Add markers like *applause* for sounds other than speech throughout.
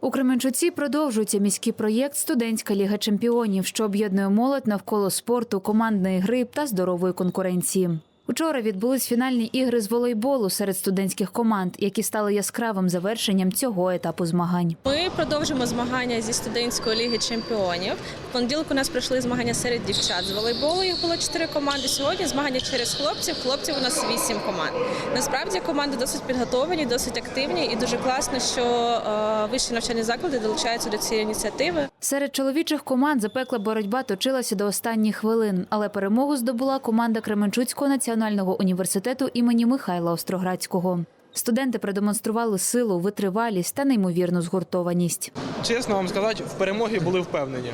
У Кременчуці продовжується міський проєкт Студентська ліга чемпіонів, що об'єднує молодь навколо спорту, командної гри та здорової конкуренції. Учора відбулись фінальні ігри з волейболу серед студентських команд, які стали яскравим завершенням цього етапу змагань. Ми продовжимо змагання зі студентської ліги чемпіонів. В понеділок у нас пройшли змагання серед дівчат з волейболу. Їх було чотири команди. Сьогодні змагання через хлопців. Хлопців у нас вісім команд. Насправді команди досить підготовлені, досить активні, і дуже класно, що е, вищі навчальні заклади долучаються до цієї ініціативи. Серед чоловічих команд запекла боротьба точилася до останніх хвилин, але перемогу здобула команда Кременчуцького національного університету імені Михайла Остроградського. Студенти продемонстрували силу, витривалість та неймовірну згуртованість. Чесно вам сказати, в перемогі були впевнені.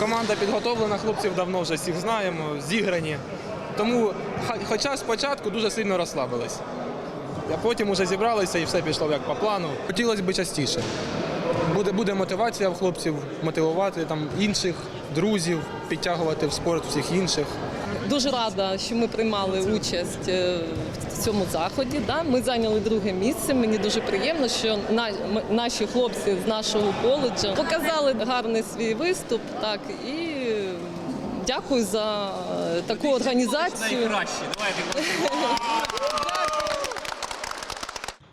Команда підготовлена, хлопців давно вже всіх знаємо, зіграні. Тому, хоча спочатку дуже сильно розслабились. А потім вже зібралися і все пішло як по плану. Хотілося б частіше. Буде, буде мотивація в хлопців мотивувати там інших друзів, підтягувати в спорт всіх інших. Дуже рада, що ми приймали участь е, в цьому заході. Да? Ми зайняли друге місце. Мені дуже приємно, що наші хлопці з нашого коледжу показали гарний свій виступ. Так і е, дякую за е, таку організацію. *laughs*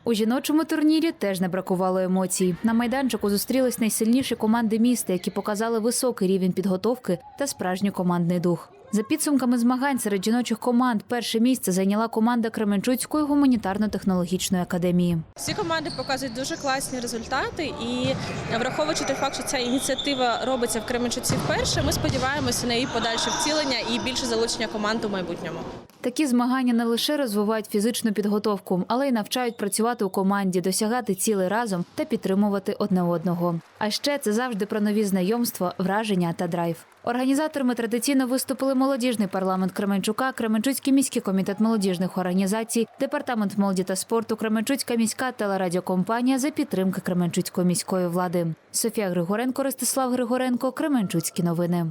У жіночому турнірі теж не бракувало емоцій. На майданчику зустрілись найсильніші команди міста, які показали високий рівень підготовки та справжній командний дух. За підсумками змагань серед жіночих команд перше місце зайняла команда Кременчуцької гуманітарно-технологічної академії. Всі команди показують дуже класні результати, і враховуючи той факт, що ця ініціатива робиться в Кременчуці вперше, ми сподіваємося на її подальше втілення і більше залучення команд у майбутньому. Такі змагання не лише розвивають фізичну підготовку, але й навчають працювати у команді, досягати цілей разом та підтримувати одне одного. А ще це завжди про нові знайомства, враження та драйв. Організаторами традиційно виступили молодіжний парламент Кременчука, Кременчуцький міський комітет молодіжних організацій, департамент молоді та спорту, Кременчуцька міська телерадіокомпанія за підтримки Кременчуцької міської влади. Софія Григоренко, Ростислав Григоренко, Кременчуцькі новини.